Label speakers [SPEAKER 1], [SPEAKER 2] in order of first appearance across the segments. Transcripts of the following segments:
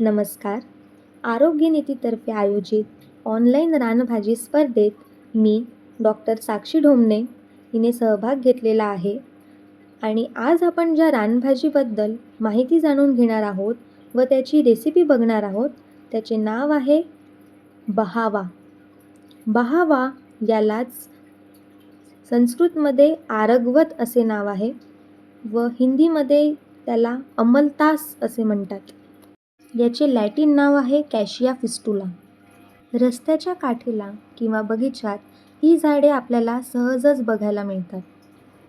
[SPEAKER 1] नमस्कार. आरोग्य नीतीतर्फे आयोजित ऑनलाईन रानभाजी स्पर्धेत मी डॉक्टर साक्षी ढोमणे हिने सहभाग घेतलेला आहे. आणि आज आपण ज्या रानभाजीबद्दल माहिती जाणून घेणार आहोत व त्याची रेसिपी बघणार आहोत त्याचे नाव आहे बहावा. बहावा यालाच संस्कृतमध्ये आरगवत असे नाव आहे व हिंदीमध्ये त्याला अमलतास असे म्हणतात. याचे लॅटिन नाव आहे कॅशिया फिस्टुला. रस्त्याच्या काठीला किंवा बगीचात ही झाडे आपल्याला सहजच बघायला मिळतात.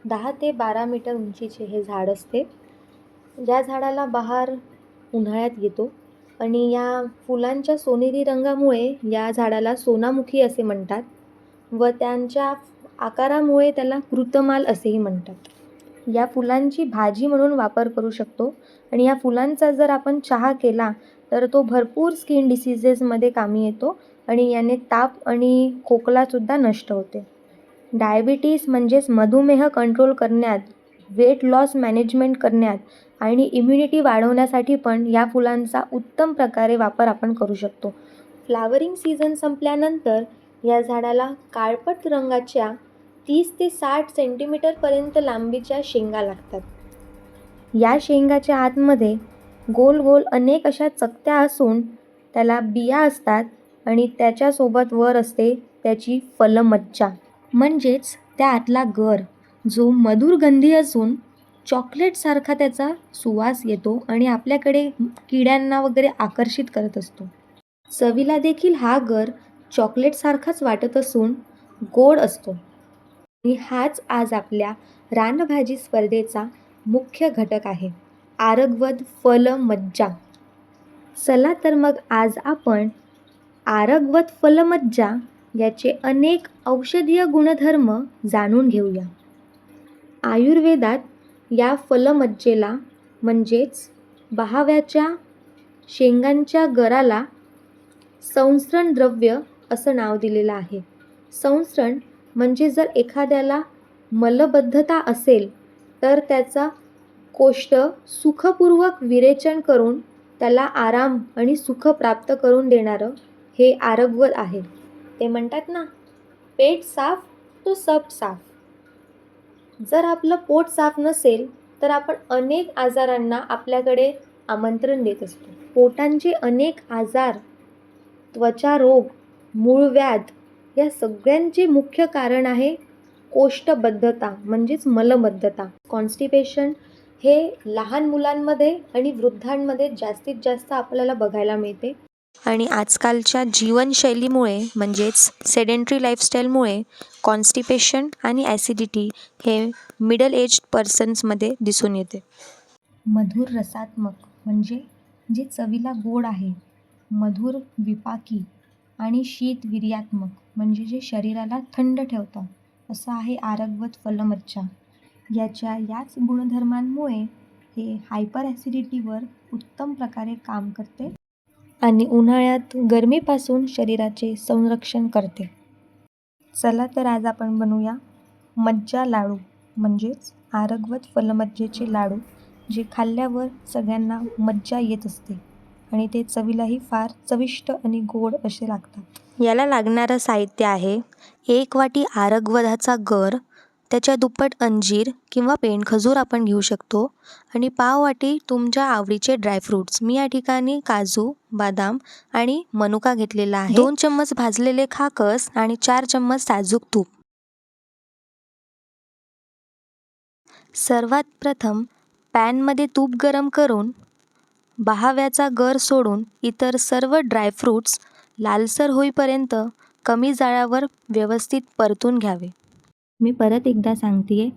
[SPEAKER 1] दहा ते बारा मीटर उंचीचे हे झाड असते. या झाडाला बहार उन्हाळ्यात येतो आणि या फुलांच्या सोनेरी रंगामुळे या झाडाला सोनामुखी असे म्हणतात व त्यांच्या आकारामुळे त्याला कृतमाल असेही म्हणतात. या फुलांची भाजी म्हणून वापर करू शकतो. आणि या फुलांचा जर आपण चहा केला तर तो भरपूर स्किन डिसीजेसमध्ये कामी येतो आणि याने ताप आणि खोकलासुद्धा नष्ट होते. डायबिटीस म्हणजेच मधुमेह कंट्रोल करण्यात वेट लॉस मॅनेजमेंट करण्यात आणि इम्युनिटी वाढवण्यासाठी पण या फुलांचा उत्तम प्रकारे वापर आपण करू शकतो. फ्लावरिंग सीझन संपल्यानंतर या झाडाला काळपट रंगाच्या तीस ते साठ सेंटीमीटरपर्यंत लांबीच्या शेंगा लागतात. या शेंगाच्या आतमध्ये गोल गोल अनेक अशा चकत्या असून त्याला बिया असतात आणि त्याच्यासोबत वर असते त्याची फलमज्जा. म्हणजेच त्या आतला गर जो मधुर गंधी असून चॉकलेटसारखा त्याचा सुवास येतो आणि आपल्याकडे किड्यांना वगैरे आकर्षित करत असतो. चवीला देखील हा गर चॉकलेटसारखाच वाटत असून गोड असतो. आणि हाच आज आपल्या रानभाजी स्पर्धेचा मुख्य घटक आहे. आरगवद फल मज्जा चला तर मग आज आपण आरगवत फलमज्जा याचे अनेक औषधीय गुणधर्म जाणून घेऊया. आयुर्वेदात या फलमज्जेला म्हणजेच बहाव्याच्या शेंगांच्या गराला संसरण द्रव्य असं नाव दिलेलं आहे. संसरण म्हणजे जर एखाद्याला मलबद्धता असेल तर त्याचा कोष्ट सुखपूर्वक विरेचन करून त्याला आराम आणि सुख प्राप्त करून देणारं हे आरगवत आहे. ते म्हणतात ना पेट साफ तो सब साफ. जर आपलं पोट साफ नसेल तर आपण अनेक आजारांना आपल्याकडे आमंत्रण देत असतो. पोटांचे अनेक आजार त्वचा रोग मूळव्याध या सगळ्यांचे मुख्य कारण आहे कोष्ठबद्धता म्हणजेच मलबद्धता. कॉन्स्टिपेशन हे लहान मुलांमध्ये आणि वृद्धांमध्ये जास्तीत जास्त आपल्याला बघायला मिळते.
[SPEAKER 2] आणि आजकालच्या जीवनशैलीमुळे म्हणजेच सेडेंटरी लाईफस्टाईलमुळे कॉन्स्टिपेशन आणि ॲसिडिटी हे मिडल एज पर्सन्समध्ये दिसून येते.
[SPEAKER 1] मधुर रसात्मक म्हणजे जे चवीला गोड आहे. मधुर विपाकी आणि शीत विर्यात्मक म्हणजे जे शरीराला थंड ठेवतं असं आहे आरगवत फलमज्जा याच्या याच गुणधर्मांमुळे हे हायपर ॲसिडिटीवर उत्तम प्रकारे काम करते आणि उन्हाळ्यात गरमीपासून शरीराचे संरक्षण करते. चला तर आज आपण बनवूया मज्जा लाडू म्हणजेच आरगवत फलमज्जेचे लाडू जे खाल्ल्यावर सगळ्यांना मज्जा येत असते. आणि ते चवीलाही फार चविष्ट आणि गोड असे लागतात.
[SPEAKER 2] याला लागणारं साहित्य आहे एक वाटी आरगवधाचा गर त्याच्या दुप्पट अंजीर किंवा पेनखजूर आपण घेऊ शकतो आणि पाव वाटी तुमच्या आवडीचे ड्रायफ्रूट्स मी या ठिकाणी काजू बदाम आणि मनुका घेतलेला आहे. दोन चम्मच भाजलेले खाकस आणि चार चम्मच साजूक तूप. सर्वात प्रथम पॅनमध्ये तूप गरम करून बहाव्याचा गर सोडून इतर सर्व ड्रायफ्रूट्स लालसर होईपर्यंत कमी जाळ्यावर व्यवस्थित परतून घ्यावे.
[SPEAKER 1] मी परत एकदा सांगते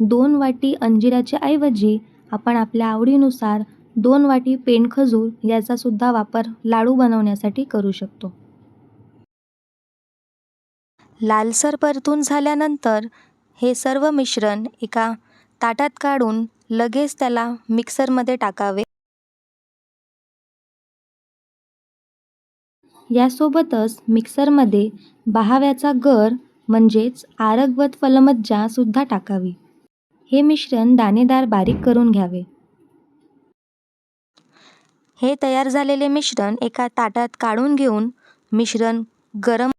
[SPEAKER 1] दोन वाटी अंजिराच्या ऐवजी आपण आपल्या आवडीनुसार दोन वाटी पेनखजूर याचासुद्धा वापर लाडू बनवण्यासाठी करू शकतो.
[SPEAKER 2] लालसर परतून झाल्यानंतर हे सर्व मिश्रण एका ताटात काढून लगेच त्याला मिक्सरमध्ये टाकावे.
[SPEAKER 1] यासोबतच मिक्सरमध्ये बहाव्याचा गर म्हणजेच आरगवत फलमज्जा सुद्धा टाकावी. हे मिश्रण दाणेदार बारीक करून घ्यावे.
[SPEAKER 2] हे तयार झालेले मिश्रण एका ताटात काढून घेऊन मिश्रण गरम